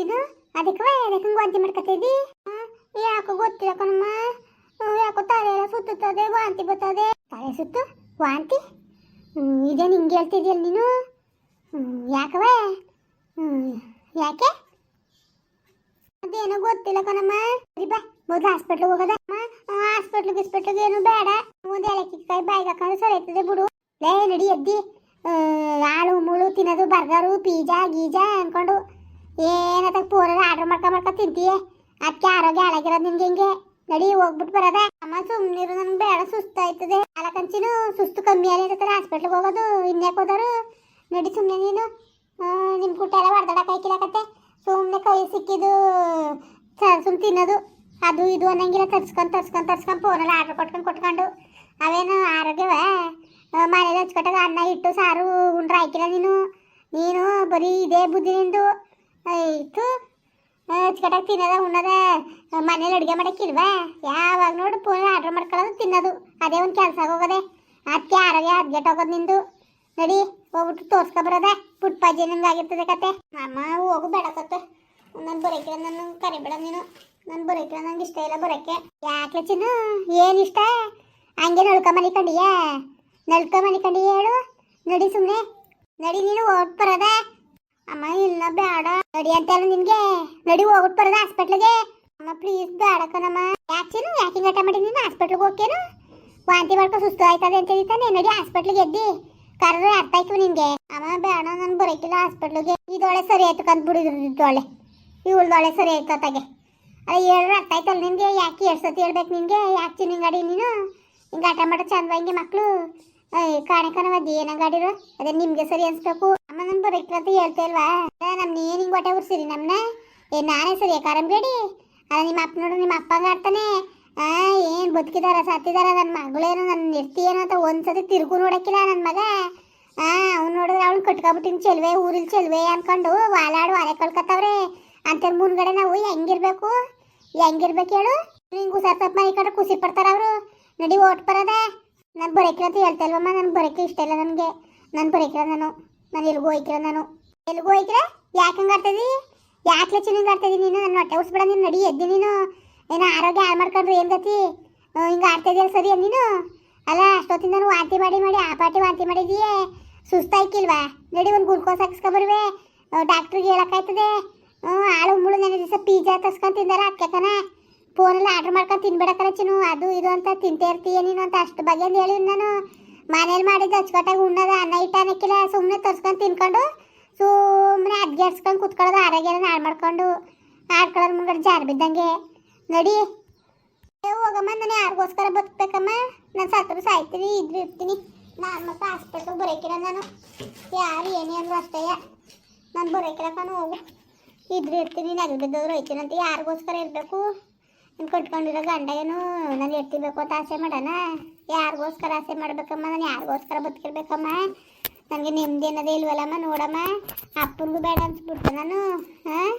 ಅದಕ್ಕೆ ಅದಕ್ಕೆ ವಾಂತಿ ಮಾಡ್ಕೊತಿದ್ದಿ ಯಾಕೋ ಗೊತ್ತಿಲ್ಲ ಕಣಮ್ಮ. ಯಾಕೋ ತಲೆ ಎಲ್ಲ ಸುತ್ತುತ್ತದೆ, ವಾಂತಿ ಬರ್ತದೆ. ತಲೆ ಸುತ್ತು, ವಾಂತಿ? ಇದೇನು ಇದೇ ನಿಂಗೆ ಹೇಳ್ತಿದ್ಯಲ್ಲ ನೀನು? ಯಾಕವ ಯಾಕೆ ಅದೇನೋ ಗೊತ್ತಿಲ್ಲ ಕಣಮ್ಮ. ಸರಿ ಬಾ, ಮೊದಲು ಹಾಸ್ಪಿಟ್ಲಿಗೆ ಹೋಗೋದ? ಹಾಸ್ಪಿಟ್ಲ್ ಗಿಸ್ಪಿಟ್ಲಿಗೆ ಏನು ಬೇಡ. ಒಂದು ಏಲಕ್ಕಿಕಾಯಿ ಬಾಯಿಗೆ ಹಾಕೊಂಡು ಸರಿ ಆಯ್ತದೆ ಬಿಡು. ಲೇ, ನಡಿ ಎದ್ದಿ. ಆಳು ಮುಳು ತಿನ್ನೋದು, ಬರ್ಗರು ಪೀಜಾ ಗೀಜಾ ಅನ್ಕೊಂಡು. ಏನತ್ತ ಪೂರ ಆರ್ಡರ್ ಮಾಡ್ಕೊ ಮಾಡ್ಕೊ ತಿಂತೀಯ? ಅದಕ್ಕೆ ಆರೋಗ್ಯ ಹಾಳಾಗಿರೋದು ನಿನ್ಗೆ ಹಿಂಗೆ? ನಡಿ ಹೋಗ್ಬಿಟ್ಟು ಬರೋದ? ಅಮ್ಮ ಸುಮ್ಮನಿರು ನನ್ಗೆ ಬೇಡ, ಸುಸ್ತಾಯ್ತದೆ. ಅಲಕಂಚಿನು ಸುಸ್ತು ಕಮ್ಮಿ ಆಗಿರ್ತಾರೆ ಹಾಸ್ಪಿಟ್ಲಿಗೆ ಹೋಗೋದು, ಇನ್ಯಾಕೆ ಹೋದರು? ನಡಿ ಸುಮ್ಮನೆ ನೀನು. ನಿಮ್ಮ ನಿಮ್ ಕುಟ್ಟ ಎಲ್ಲ ಕೈ ಹಾಕಿಲಕತ್ತೆ ಸುಮ್ಮನೆ ಕೈ ಸಿಕ್ಕಿದ್ದು ಸುಮ್ಮನೆ ತಿನ್ನೋದು. ಅದು ಇದು ಅನ್ನಂಗಿಲ್ಲ, ತರ್ಸ್ಕೊಂಡು ತರ್ಸ್ಕೊಂಡು ತರ್ಸ್ಕೊಂಡು ಫೋನಲ್ಲಿ ಆರ್ಡ್ರ್ ಕೊಟ್ಕೊಂಡು ಕೊಟ್ಕೊಂಡು. ಅವೇನು ಆರೋಗ್ಯವೇ? ಮನೇಲಿ ಹಚ್ಕೊಟ್ಟಾಗ ಅನ್ನ ಇಟ್ಟು ಸಾರು ಉಂಡ್ರೆ ಹಾಕಿಲ್ಲ ನೀನು? ನೀನು ಬರೀ ಇದೇ ಬುದ್ಧಿ ನಿಂದು. ಆಯ್ತು. ಚಿಕಟಾಗಿ ತಿನ್ನೋದ, ಉಣ್ಣದ, ಮನೇಲಿ ಅಡುಗೆ ಮಾಡೋಕ್ಕಿಲ್ವಾ ಯಾವಾಗ ನೋಡು ಫೋನ್ ಆರ್ಡರ್ ಮಾಡ್ಕೊಳ್ಳೋದು, ತಿನ್ನೋದು. ಅದೇ ಒಂದು ಕೆಲಸ ಆಗೋಗದೆ ಅದಕ್ಕೆ ಆರೋಗ್ಯ ಹದ್ಗೆಟ್ ಹೋಗೋದು ನಿಂದು. ನಡಿ, ಹೋಗ್ಬಿಟ್ಟು ತೋರ್ಸ್ಕೊ ಬರೋದ. ಪುಟ್ಪಾಜಿ ನಂಗೆ ಆಗಿರ್ತದೆ ಕತೆ. ಅಮ್ಮ ಹೋಗು ಬೇಡ ಕತೆ. ನಾನು ಬರೋಕಿಲ್ಲ ನಾನು ಕರಿಬೇಡ ನೀನು. ನಾನು ಬರೋಕಿಲ್ಲ ನಂಗೆ ಇಷ್ಟ ಇಲ್ಲ ಬರೋಕೆ. ಯಾಕೆ ಚಿನ್ನು? ಏನು ಇಷ್ಟ? ಹಂಗೆ ನಳ್ಕ ಮನಿಕಂಡಿಯಾ ನಳ್ಕ ಮನಿಕಂಡಿ ಹೇಳು. ನಡಿ ಸುಮ್ಮನೆ ನಡಿ ನೀನು ಹೋಗ್ಬಿಟ್ಟು ಬರೋದ. ಅಮ್ಮ ಇಲ್ಲ ಬೇಡ. ನಡಿ ಅಂತ ನಿನಗೆ. ನಡಿ ಹೋಗ್ಬಿಟ್ಟು ಬರೋದ ಹಾಸ್ಪಿಟ್ಲಿಗೆ ಅಮ್ಮ ಪ್ಲೀಸ್ ಬೇಡ ಕಣಮ್ಮ. ಯಾಕೆ ಹಿಂಗೆ ಮಾಡಿ ನೀನು ಹಾಸ್ಪಿಟ್ಲಿಗೆ ಹೋಗ್ಕೇನು ವಾಂತಿ ಮಾಡ್ಕೊ ಸುಸ್ತು ಆಯ್ತದೆ ಅಂತ ಹೇಳ್ತಾನೆ ನಡಿ ಹಾಸ್ಪಿಟ್ಲಿಗೆ ಎದ್ದಿ. ಕರೆದ್ರೆ ಅರ್ಥ ಆಯ್ತು ನಿನ್ಗೆ. ಅಮ್ಮ, ಬೇಡ ನಾನು ಬರೋಕಿಲ್ಲ ಹಾಸ್ಪಿಟ್ಲಿಗೆ ಇದೊಳೆ ಸರಿ ಆಯ್ತು ಕಂತ ಬಿಡಿದ್ರು ಇದೊಳೆ ಇವಳ್ದೊಳೆ ಸರಿ ಆಯ್ತು ಅತ್ತಾಗೆ ಅದೇ ಹೇಳ್ರೆ ಅರ್ಥ ಆಯ್ತಲ್ಲ ನಿನ್ಗೆ? ಯಾಕೆ ಎರಡು ಸತಿ ಹೇಳ್ಬೇಕು ನಿನ್ಗೆ? ಯಾಕೆ ಚಿನ್ನ ಗಾಡಿ ನೀನು? ಹಿಂಗೆ ಆಟ ಮಾಡೋ ಚಂದ ಹಿಂಗೆ ಮಕ್ಕಳು ಕಾಣೆ ಕಣವ ಅದೇನ ಗಾಡಿರು ಅದೇ ನಿಮಗೆ ಸರಿ ಅನ್ಸ್ಬೇಕು. ಅಮ್ಮ ನಾನು ಬರೋಕಿಲ್ಲ ಅಂತ ಹೇಳ್ತಾ ಇಲ್ವಾ? ನಮ್ಮ ನೀನು ಹಿಂಗೆ ಉರ್ಸಿರಿ ನಮ್ಮನ್ನ ಏ, ನಾನೇ ಸರಿ ಕಾರಂಬೇಡಿ ಅದ ನಿಮ್ಮ ಅಪ್ಪ ನೋಡು, ನಿಮ್ಮ ಅಪ್ಪ ಆಡ್ತಾನೆ. ಆ, ಏನ್ ಬದುಕಿದಾರ, ಸತ್ತಿದಾರ ನನ್ನ ಮಗಳೇನು ನನ್ನ ನಿರ್ತಿಯೇನು ಅಂತ ಒಂದ್ಸತಿ ತಿರುಗು ನೋಡಕ್ಕಿಲ್ಲ ನನ್ನ ಮಗ. ಆ, ಅವ್ನು ನೋಡಿದ್ರೆ ಅವ್ನು ಕಟ್ಕೊಬಿಟ್ಟಿನ ಚೆಲ್ವೆ, ಊರಿಲ್ ಚೆಲ್ವೆ ಅನ್ಕೊಂಡು ವಾಲಾಡು ವಾಲೆ ಕಳ್ಕೊತಾವ್ರೆ. ಅಂತ ಮುಂದ್ಗಡೆ ನಾವು ಹೆಂಗಿರ್ಬೇಕು? ಹೆಂಗಿರ್ಬೇಕು ಹೇಳು? ಹಿಂಗೆ ಉಸಾರ್ ತಪ್ಪ ಮನೆ ಕಡೆ ಖುಷಿ ಪಡ್ತಾರ ಅವರು. ನಡಿ ಓಟ್ ಬರೋದ. ನಾನು ಬರೋಕಿಲ್ಲ ಅಂತ ಹೇಳ್ತಾ ಇಲ್ವಮ್ಮ, ನಾನು ಬರೋಕೆ ಇಷ್ಟ ಇಲ್ಲ ನನಗೆ. ನಾನು ಬರೋಕಿಲ್ಲ ನಾನು. ನಾನು ಎಲ್ಗೂ ಹೋಯ್ತಿರ ನಾನು? ಎಲ್ಗೂ ಹೋಯ್ಕಿಲ್ಲ ಯಾಕೆ ಹಂಗೆ ಆಡ್ತಿದ್ದಿ? ಯಾಕೆ ಆಡ್ತಿದ್ದಿ ನೀನು? ನನ್ನ ಹೊಟ್ಟೆ ನೀನು ನಡಿ, ಎದ್ದಿ ನೀನು. ಏನೋ ಆರೋಗ್ಯ ಹಾಳು ಮಾಡ್ಕೊಂಡ್ರೆ, ಏನು ಗತಿ? ಹಿಂಗೆ ಆಡ್ತಾ ಸರಿ ನೀನು? ಅಲ್ಲ, ಅಷ್ಟೊತ್ತಿಂದ ನಾನು ವಾಂತಿ ಮಾಡಿ ಮಾಡಿ, ಆ ಪಾಟಿ ವಾಂತಿ ಮಾಡಿದೀಯೇ? ಸುಸ್ತಾಯ್ಕಿಲ್ವಾ? ನಡಿ ಒಂದು ಗ್ಲುಕೋಸ್ ಹಾಕ್ಸ್ಕೊಬರ್ವೆ. ಡಾಕ್ಟ್ರಿಗೆ ಹೇಳೋಕ್ಕಾಯ್ತದೆ. ಆಳು ಮುಳು ನೆನೆ ದಿವಸ ಪಿಜ್ಜಾ ತರ್ಸ್ಕೊಂಡು ತಿಂದಾರ ಅಕ್ಕನ ಫೋನಲ್ಲಿ ಆರ್ಡ್ರ್ ಮಾಡ್ಕೊಂಡು ತಿನ್ಬೇಡಕ್ಕಲ್ಲ ಚಿನ್ನು ಅದು ಇದು ಅಂತ ತಿಂತೇ ಇರ್ತೀಯ ನೀನು ಅಂತ ಅಷ್ಟು ಬಗೆಯಿಂದ ಹೇಳಿ ನಾನು. ಮನೇಲಿ ಮಾಡಿದ್ದು ಅಚ್ಚುಕಟ್ಟಾಗಿ ಉಣ್ಣದ ಅನ್ನ ಇಟ್ಟ ಅನ್ನಕ್ಕಿಲ್ಲ ಸುಮ್ಮನೆ ತರ್ಸ್ಕೊಂಡು ತಿನ್ಕೊಂಡು ಸುಮ್ಮನೆ ಅದ್ಗೆಡ್ಸ್ಕೊಂಡು ಕುತ್ಕೊಳ್ಳೋದು, ಆರೋಗ್ಯನ ಹಾಳು ಮಾಡ್ಕೊಂಡು ಆಡ್ಕೊಳ್ಳೋದು ಮುಂಗಡೆ ಜಾರು ಬಿದ್ದಂಗೆ. ನಡಿ. ಹೋಗಮ್ಮ, ನಾನು ಯಾರಿಗೋಸ್ಕರ ಬದುಕ್ಬೇಕಮ್ಮ? ನಾನು ಸತ್ರು ಸಾಯ್ತೀನಿ ಇದ್ರು ಇರ್ತೀನಿ. ನಾನು ಮತ್ತೆ ಹಾಸ್ಪಿಟ್ಲಿಗೆ ಬರೋಕಿರ ನಾನು. ಯಾರು ಏನೇ ಅಂದ್ರು ಅಷ್ಟೇ. ನಾನು ಬರೋಕಿರಕ್ಕ ಹೋಗು ಇದ್ರು ಇರ್ತೀನಿ ನಗು ಬಿದ್ದವ್ರು ಹೋಯ್ತೀನಂತ ಯಾರಿಗೋಸ್ಕರ ಇರಬೇಕು? ಕಟ್ಕೊಂಡಿರೋ ಗಂಡಗೇನು ನಾನು ಬೇಕು ಅಂತ ಆಸೆ ಮಾಡೋಣ? ಯಾರಿಗೋಸ್ಕರ ಆಸೆ ಮಾಡ್ಬೇಕಮ್ಮ? ನಾನು ಯಾರಿಗೋಸ್ಕರ ಬದುಕಿರ್ಬೇಕಮ್ಮ? ನನಗೆ ನೆಮ್ಮದಿ ಅನ್ನೋದೇ ಇಲ್ವಲ್ಲಮ್ಮ, ನೋಡಮ್ಮ. ಅಪ್ಪನಿಗೂ ಬೇಡ ಅನ್ಸ್ಬಿಡ್ತು ನಾನು. ಹಾಂ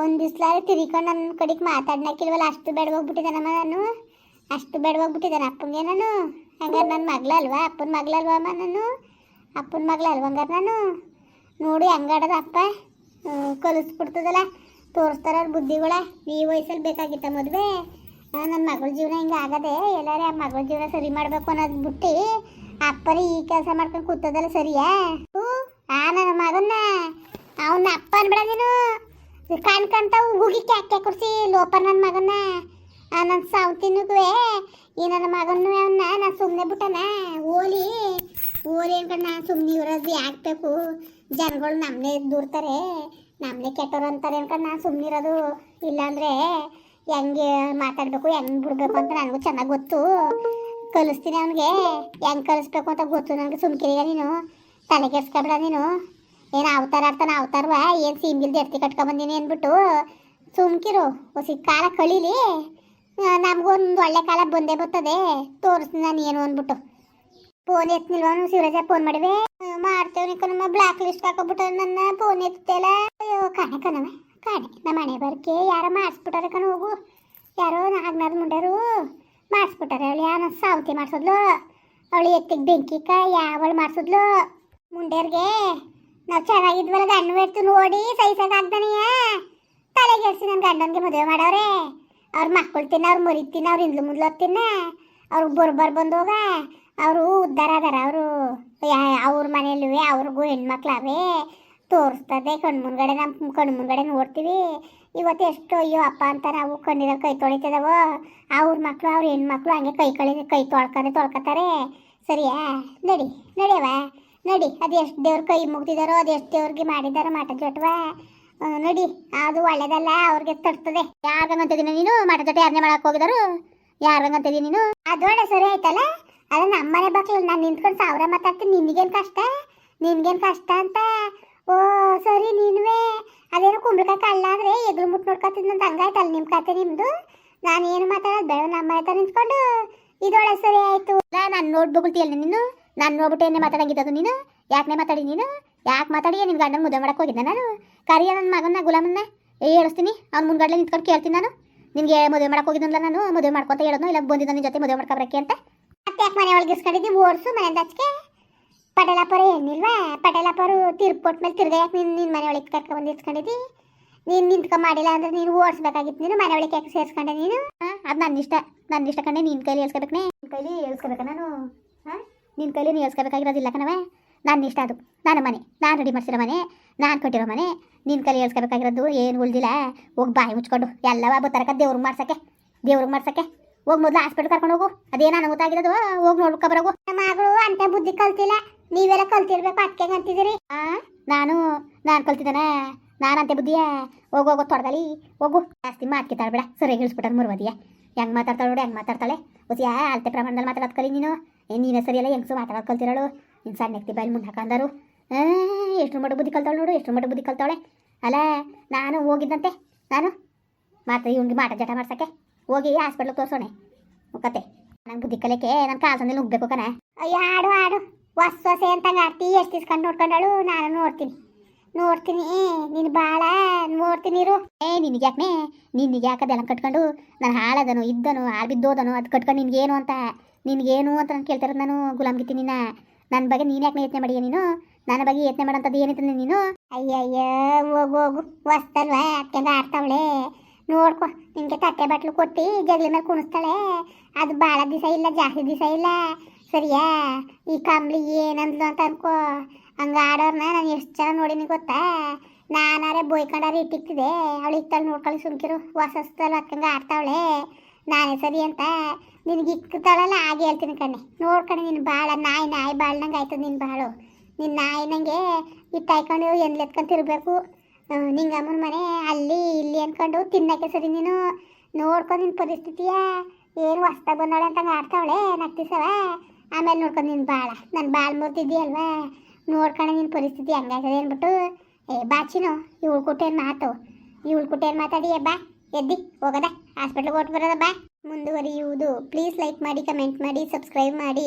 ಒಂದು ದಿವ್ಸಲಾದ್ರೆ ತಿರ್ಕೊಂಡು ನನ್ನ ಕಡೆಗೆ ಮಾತಾಡ್ನಕ್ಕಿಲ್ವಲ್ಲ, ಅಷ್ಟು ಬೇಡವಾಗ್ಬಿಟ್ಟಿದ್ದಾನಮ್ಮ ನಾನು. ಅಷ್ಟು ಬೇಡವಾಗ್ಬಿಟ್ಟಿದ್ದಾನೆ ಅಪ್ಪನಿಗೆ ನಾನು. ಹಂಗಾರೆ ನನ್ನ ಮಗಳಲ್ವಾ ಅಪ್ಪನ ಮಗಳಲ್ವಾ ಅಮ್ಮ ನಾನು? ಅಪ್ಪನ ಮಗಳಲ್ವ ಹಂಗಾರೆ ನಾನು? ನೋಡಿ ಹೆಂಗಾಡದ ಅಪ್ಪ ಕಲಿಸ್ಬಿಡ್ತದಲ್ಲ. ತೋರಿಸ್ತಾರ ಬುದ್ಧಿಗಳ. ಈ ವಯಸ್ಸಲ್ಲಿ ಬೇಕಾಗಿತ್ತ ಮದುವೆ. ನನ್ನ ಮಗಳ ಜೀವನ ಹಿಂಗೆ ಆಗದೆ ಎಲ್ಲರೇ ಆ ಮಗಳ ಜೀವನ ಸರಿ ಮಾಡಬೇಕು ಅನ್ನೋದು ಬಿಟ್ಟು ಅಪ್ಪರಿ ಈ ಕೆಲಸ ಮಾಡ್ಕೊಂಡು ಕೂತದಲ್ಲ ಸರಿಯಾ? ಹ್ಞೂ ಆ, ನನ್ನ ಮಗನ್ನ. ಅವನ ಅಪ್ಪ ಅನ್ಬೇಡ ನೀನು. ಕಾಣ್ಕಂತ ಹೋಗಿ ಕ್ಯಾಕೆ ಕುರ್ಸಿ ಲೋಪ ನನ್ನ ಮಗನ್ನ. ನನ್ನ ಸಾವ್ತಿನುಗುವೆ ಈ ನನ್ನ ಮಗನ್ನು ಅವನ್ನ ನಾನು ಸುಮ್ಮನೆ ಬಿಟ್ಟನ. ಓಲಿ ಓಲಿ ಅನ್ಕೊಂಡು ನಾನು ಸುಮ್ಮನೆ ಇರೋದು ಯಾಕಬೇಕು ಜನಗಳು ನಮ್ಮನೆ ದೂರ್ತಾರೆ. ನಮ್ಮನೆ ಕೆಟ್ಟವ್ರು ಅಂತಾರೆ ಅನ್ಕೊಂಡು ನಾನು ಸುಮ್ಮನಿರೋದು ಇಲ್ಲಾಂದ್ರೆ ಹೆಂಗೆ ಮಾತಾಡಬೇಕು, ಹೆಂಗೆ ಬಿಡಬೇಕು ಅಂತ ನನಗೂ ಚೆನ್ನಾಗಿ ಗೊತ್ತು. ಕಲಿಸ್ತೀನಿ ಅವನಿಗೆ. ಹೆಂಗೆ ಕಲಿಸ್ಬೇಕು ಅಂತ ಗೊತ್ತು ನನಗೆ ಸುಮ್ಕಿರಿಗ ನೀನು. ತಲೆ ಕೆಡ್ಸ್ಕೊಬೇಡ ನೀನು. ಏನು ಅವತಾರ ಆಡ್ತಾನೆ ಅವತಾರವ? ಏನು ಸೀಮಿಲ್ದು ಎತ್ತಿ ಕಟ್ಕೊಂಬಂದಿನಿ ಅಂದ್ಬಿಟ್ಟು ಸುಮ್ಕಿರು ಹೊಸಿ ಕಾಲ ಕಳೀಲಿ. ನಮಗೊಂದು ಒಳ್ಳೆ ಕಾಲ ಬಂದೇ ಬರ್ತದೆ. ತೋರಿಸ್ತೀನಿ ನಾನು ಏನು ಅಂದ್ಬಿಟ್ಟು. ಫೋನ್ ಎತ್ತಿಲ್ವಾ ಶಿವರಾಜ ಫೋನ್ ಮಾಡಿವೆ? ಮಾಡ್ತೇವ್ರಿ ಕಣಮ್ಮ ಬ್ಲಾಕ್ ಲಿಸ್ಟ್ ಹಾಕೋಬಿಟ್ಟು ನನ್ನ ಫೋನ್ ಎತ್ತಲ್ಲ ಅಯ್ಯೋ, ಕಾಣೆ ಕಣವ, ಕಾಣೆ. ನಮ್ಮ ಮನೆ ಬರ್ಕೆ ಯಾರ ಮಾಡಿಸ್ಬಿಟ್ಟಾರೆ ಕಣ, ಹೋಗು. ಯಾರೋ ನಾಗ್ನಾದ್ ಮುಂಡ್ಯಾರು ಮಾಡಿಸ್ಬಿಟ್ಟಾರೆ. ಅವಳು ಯಾರ ಸಾವತಿ ಮಾಡಿಸಿದ್ಲು. ಅವಳು ಎತ್ತಿಗೆ ಬೆಂಕಿ ಕ, ಯಾವಳು ಮಾಡಿಸಿದ್ಲು. ಮುಂಡ್ಯಾರ್ಗೆ ನಾವು ಚೆನ್ನಾಗಿದ್ವಲ್ಲ ಗಂಡು ಎತ್ತು ನೋಡಿ ತಲೆ ತಲೆಗೆಡ್ಸಿ ನನ್ನ ಗಂಡನಿಗೆ ಮದುವೆ ಮಾಡವ್ರೆ. ಅವ್ರ ಮಕ್ಕಳು ತಿನ್ನ, ಅವ್ರು ಮರಿ ತಿನ್ನ, ಅವ್ರು ಹಿಂದ್ಲು ಮುಂದ್ಲು ತಿನ್ನ. ಅವ್ರಿಗೆ ಬರ್ಬರ್ ಬಂದೋಗ ಅವರು ಉದ್ಧಾರ ಅದಾರ. ಅವರು ಅವ್ರ ಮನೆಯಲ್ಲೂ ಅವ್ರಿಗೂ ಹೆಣ್ಮಕ್ಳವೇ ತೋರಿಸ್ತದೆ. ಕಣ್ಣು ಮುಂದ್ಗಡೆ ನಮ್ಮ ಕಣ್ಣು ಮುಂದ್ಗಡೆ ನೋಡ್ತೀವಿ. ಇವತ್ತು ಎಷ್ಟು ಅಯ್ಯೋ ಅಪ್ಪ ಅಂತ ನಾವು ಕಣ್ಣೀರಲ್ಲಿ ಕೈ ತೊಳಿತದವ, ಅವ್ರ ಮಕ್ಕಳು ಅವ್ರ ಹೆಣ್ಮಕ್ಳು ಹಂಗೆ ಕೈ ಕಳಿ, ಕೈ ತೊಳ್ಕದೆ ತೊಳ್ಕೊತಾರೆ. ಸರಿಯಾ? ನಡಿ ನಡಿಯವ ನಡಿ, ಅದು ಎಷ್ಟು ದೇವ್ರ ಕೈ ಮುಗ್ದಿದಾರೋ, ಅದು ಎಷ್ಟು ದೇವ್ರಿಗೆ ಮಾಡಿದಾರೋ ಮಾಟ ಜೊಟ್ವ. ನಡಿ, ಅದು ಒಳ್ಳೇದಲ್ಲ, ಅವ್ರಿಗೆ ತಡ್ತದೆ ಯಾರ್ಗಂತಿದ್ದೀನಿ ನೀನು? ಮಾಟ ಜೊತೆ ಯಾರನ್ನೇ ಮಾಡಕ್ ಹೋಗಿದಾರು? ಯಾರ್ಗಂತಿದ್ದೀನಿ ನೀನು? ಅದೊಳ್ಳೆ ಸರಿ ಆಯ್ತಲ್ಲ? ಅಲ್ಲ ನಮ್ಮನೆ ಬಾಕ್ಲು ನಾನು ನಿಂತ್ಕೊಂಡು ಸಾವಿರ ಮಾತಾಡ್ತೀನಿ. ನಿನಗೇನು ಕಷ್ಟ? ನಿನ್ಗೇನು ಕಷ್ಟ ಅಂತ? ಓ, ಸರಿ ನೀನುವೇ. ಅದೇನು ಕುಂಬಳಕಾಯಿ ಕಳ್ಳ ಅಂದರೆ ಎಗ್ಲು ಮುಟ್ಟು ಅಂತ ಹಂಗಾಯ್ತಲ್ಲ ನಿಮ್ಮ ಕತೆ ನಿಮ್ಮದು ನಾನು ಏನು ಮಾತಾಡೋದು ಬೇಡ ನಮ್ಮ ಹತ್ರ ನಿಂತ್ಕೊಂಡು. ಇದೊಳೆ ಸರಿ ಆಯ್ತು. ನಾನು ನೋಡ್ಬೋಗುಳ್ತಿಯಲ್ಲ ನೀನು. ನಾನು ನೋಡ್ಬಿಟ್ಟು ಏನೇ ಮಾತಾಡಂಗಿದ್ದದು ನೀನು. ಯಾಕೆ ಮಾತಾಡಿ ನೀನು? ಯಾಕೆ ಮಾತಾಡಿ ನಿನ್ನ ಗಂಡನ ಮುದ್ದೆ ಮಾಡಕ್ಕೆ ಹೋಗಿದ್ದೆ ನಾನು? ಕರಿಯ ನನ್ನ ಮಗನ ಗುಲಾಮನ್ನ? ಹೇಳಿಸ್ತೀನಿ ಅವ್ನು ಮುಂದ್ಗಡೆ ನಿಂತ್ಕೊಂಡು ಕೇಳ್ತೀನಿ ನಾನು. ನಿನಗೆ ಮದುವೆ ಮಾಡಕ್ಕೆ ಹೋಗಿದ್ದಲ್ಲ ನಾನು. ಮದುವೆ ಮಾಡ್ಕೊತ ಹೇಳೋದು ಇಲ್ಲ ಬಂದಿದ್ದ ನಿನ್ನ ಜೊತೆ ಮದುವೆ ಮಾಡ್ಕೊಬ್ರಕ್ಕೆ ಅಂತ? ಮತ್ತೆ ಯಾಕೆ ಮನೆ ಒಳಗೆ ಇಸ್ಕೊಂಡಿದ್ದಿ ಓಡಿಸು ಮನೆ ಹಚ್ಕೆ ಪಟೇಲಪ್ಪರು ಏನಿಲ್ವಾ ಪಟೇಲಪ್ಪರು ತಿರ್ಪೋಟ್ ಮೇಲೆ ತಿರ್ಗ ಯಾಕೆ ನೀನು ನಿನ್ನ ಮನೆ ಒಳಗೆ ಕರ್ಕೊಂಡು ಬಂದು ಇಸ್ಕೊಂಡಿದ್ದಿ? ನೀನು ನಿಂತ್ಕೊ ಮಾಡಿಲ್ಲ ಅಂದ್ರೆ ನೀನು ಓಡಿಸ್ಬೇಕಾಗಿತ್ತು ನೀನು ಮನೆ ಒಳಗೆ ಯಾಕೆ ಸೇರಿಸ್ಕೊಂಡೆ ನೀನು? ಅದು ನನ್ನ ಇಷ್ಟ. ನನ್ನ ಇಷ್ಟ ಕಂಡೆ ನಿನ್ನ ಕೈಲಿ ಹೇಳ್ಸ್ಕೊಬೇಕನೇ ನಿನ್ನ ಕೈಲಿ ಹೇಳ್ಸ್ಕೊಬೇಕ ನಾನು? ಹಾಂ ನಿನ್ನ ಕೈಲಿ ನೀನು ಹೇಳ್ಸ್ಕೊಬೇಕಾಗಿರೋದಿಲ್ಲ ಕಣವೇ ನನ್ನ ಇಷ್ಟ ಅದು. ನನ್ನ ಮನೆ. ನಾನು ರೆಡಿ ಮಾಡಿಸಿರೋ ಮನೆ. ನಾನು ಕೊಟ್ಟಿರೋ ಮನೆ. ನಿನ್ನ ಕೈಲಿ ಹೇಳ್ಸ್ಕೊಬೇಕಾಗಿರೋದು ಏನು ಉಳ್ದಿಲ್ಲ. ಹೋಗಿ ಬಾಯಿ ಮುಚ್ಕೊಂಡು ಎಲ್ಲವ ಬತರಕ ದೇವ್ರಿಗೆ ಮಾಡ್ಸೋಕ್ಕೆ. ದೇವ್ರಿಗೆ ಮಾಡ್ಸಕ್ಕೆ. ಹೋಗಿ ಮೊದಲು ಹಾಸ್ಪಿಟಲ್ ಕರ್ಕೊಂಡು ಹೋಗು. ಅದೇನ ಗೊತ್ತಾಗಿರೋದು? ಹೋಗಿ ನೋಡ್ಕೊ ಬರೋಗು. ನಮ್ಮ ಮಗಳು ಅಂತ ಬುದ್ಧಿ ಕಲ್ತಿಲ್ಲ. ನೀವೆಲ್ಲ ಕಲ್ತಿರ್ಬೇಕು ಅದಕ್ಕೆ ಅಂತಿದ್ದೀರಿ? ಆ, ನಾನು ನಾನು ಕಲ್ತಿದ್ದಾನೆ. ನಾನಂತೆ ಬುದ್ಧಿಯ. ಹೋಗು, ಹೋಗೋ ತೊಡಗಲಿ ಹೋಗು. ಜಾಸ್ತಿ ಮಾತ್ಕಿತಾಳೆ ಬಿಡ ಸರಿ ಇಳಿಸ್ಬಿಟ್ಟಾರೆ ಮುರುವದಿಯ. ಹೆಂಗೆ ಮಾತಾಡ್ತಾಳೆ ನೋಡಿ, ಹೆಂಗೆ ಮಾತಾಡ್ತಾಳೆ. ಉಸಿಯ ಅಳತೆ ಪ್ರಮಾಣದಲ್ಲಿ ಮಾತಾಡೋದು ಕಲಿ ನೀನು. ಏ, ನೀನೇ ಸರಿಯಲ್ಲ, ಹೆಂಗ್ಸು ಮಾತಾಡೋದು ಕಲ್ತಿರೋಳು. ನಿನ್ನ ಸಣ್ಣ ನೆಕ್ತಿ ಬಾಯಲ್ಲಿ ಮುಂದೆ ಹಾಕಂದರು ಎಷ್ಟು ಮಟ್ಟ ಬುದ್ಧಿ ಕಲ್ತಾಳೆ ನೋಡು ಎಷ್ಟು ಮಟ್ಟ ಬುದ್ಧಿ ಕಲ್ತಾಳೆ. ಅಲ್ಲ, ನಾನು ಹೋಗಿದ್ದಂತೆ. ನಾನು? ಮಾತ್ರ ಇವ್ನಿಗೆ ಮಾಟ ಜಟ ಮಾಡ್ಸಕ್ಕೆ. ಹೋಗಿ ಹಾಸ್ಪಿಟ್ಲಿಗೆ ತೋರ್ಸೋಣೆ. ಕತೆ ನಂಗೆ ಬುದ್ಧಿ ಕಲಿಕೆ ನನ್ನ ಕಾಲ್ಸಂದಲ್ಲಿ ನುಗ್ಬೇಕು ಕಣ. ಅಯ್ಯ, ಆಡು ಆಡು. ಹೊಸ, ಹೊಸೆ ಅಂತ ಆಡ್ತಿ. ಎಷ್ಟು ಇಸ್ಕೊಂಡು ನೋಡ್ಕೊಂಡಳು? ನಾನು ನೋಡ್ತೀನಿ. ನೋಡ್ತೀನಿ. ನೀನು ಭಾಳ ನೋಡ್ತೀನಿ ಇರು. ಏ, ನಿನಗೆ ಯಾಕೆ ನಿನಗೆ ಯಾಕದೆಲ್ಲ ಕಟ್ಕೊಂಡು ನಾನು ಹಾಳದನು, ಇದ್ದನು, ಹಾಳು ಬಿದ್ದೋದನು, ಅದು ಕಟ್ಕೊಂಡು ನಿನಗೇನು ಅಂತ? ನಿನಗೇನು ಅಂತ ನಾನು ಕೇಳ್ತಿರೋದು ನಾನು ಗುಲಾಮ್ಗಿತ್ತಿ ನಿನ್ನ. ನನ್ನ ಬಗ್ಗೆ ನೀನು ಯಾಕೆ ಯತ್ನೆ ಮಾಡಿಯ ನೀನು? ನನ್ನ ಬಗ್ಗೆ ಯತ್ನೆ ಮಾಡೋಂಥದ್ದು ಏನಿತ್ತು ನೀನು ಅಯ್ಯಯ್ಯೋ, ಹೋಗು ಹೋಗು. ಹೊಸ್ತಲ್ವಾ? ಅತ್ಯಂಗ ಆಡ್ತಾವಳೆ. ನೋಡ್ಕೊ ನಿಂಗೆ ತಟ್ಟೆ ಬಟ್ಲು ಕೊಟ್ಟು ಜಗಲಿ ಮೇಲೆ ಕುಣಿಸ್ತಾಳೆ. ಅದು ಭಾಳ ದಿವಸ ಇಲ್ಲ, ಜಾಸ್ತಿ ದಿವಸ ಇಲ್ಲ. ಸರಿಯಾ? ಈ ಕಂಬ್ಳಿ ಏನಂದ್ಲು ಅಂತ ಅನ್ಕೋ. ಹಂಗ ಆಡೋರ್ನ ನಾನು ಎಷ್ಟು ಜನ ನೋಡಿನಿ ಗೊತ್ತಾ? ನಾನಾರೆ ಬೋಯ್ಕೊಂಡಾರೆ ಇಟ್ಟಿಕ್ತಿದೆ ಅವಳು ಇತ್ತಲ್ಲಿ ನೋಡ್ಕೊಳ್ಳಿ ಸುಮ್ಕಿರು. ಹೊಸಸ್ತಲ್ಲ ಹತ್ತಂಗೆ ಆಡ್ತಾವಳೆ. ನಾನೇ ಸರಿ ಅಂತ ನಿನಗೆ ಇಕ್ಕತಾಳಲ್ಲ ಹಾಗೆ ಹೇಳ್ತೀನಿ ಕಣ್ಣೆ. ನೋಡ್ಕೊಂಡು ನೀನು ಭಾಳ ನಾಯಿ ನಾಯಿ ಬಾಳ್ನಂಗೆ ಆಯ್ತದ ನಿನ್ನ ಬಾಳು. ನಿನ್ನ ನಾಯಿ ನಂಗೆ ಇಟ್ಟಾಯ್ಕೊಂಡು ಎಲ್ಲಿ ಎತ್ಕೊಂತಿರ್ಬೇಕು ನಿಂಗಮ್ಮನ ಮನೆ ಅಲ್ಲಿ ಇಲ್ಲಿ ಅನ್ಕೊಂಡು ತಿನ್ನಕ್ಕೆ ಸರಿ ನೀನು ನೋಡ್ಕೊಂಡು ನಿನ್ನ ಪರಿಸ್ಥಿತಿಯ. ಏನು ಹೊಸ್ದಾಗಿ ಬಂದಾಳೆ ಅಂತ ಆಡ್ತಾವಳೆ ನಗ್ತಿಸವ ಆಮೇಲೆ ನೋಡ್ಕೊಂಡು ನಿನ್ನ ಬಾಳ. ನನ್ನ ಬಾಳ ಮುರ್ತಿದ್ದೀಯಲ್ವಾ ನೋಡ್ಕೊಂಡು ನಿನ್ನ ಪರಿಸ್ಥಿತಿ ಹಂಗಾಗ್ತದೆ ಅಂದ್ಬಿಟ್ಟು, ಏ ಬಾಚಿನು ಇವಳು ಕೊಟ್ಟೇನು ಮಾತು? ಇವಳು ಕೊಟ್ಟೇನು ಮಾತಾಡಿ? ಬಾ, ಎದ್ದಿ, ಹೋಗದ, ಹಾಸ್ಪಿಟ್ಲ್ಗೆ ಹೊಟ್ಟು ಬರೋದ, ಬಾ. ಮುಂದುವರಿಯುವುದು. ಪ್ಲೀಸ್ ಲೈಕ್ ಮಾಡಿ, ಕಮೆಂಟ್ ಮಾಡಿ, ಸಬ್ಸ್ಕ್ರೈಬ್ ಮಾಡಿ.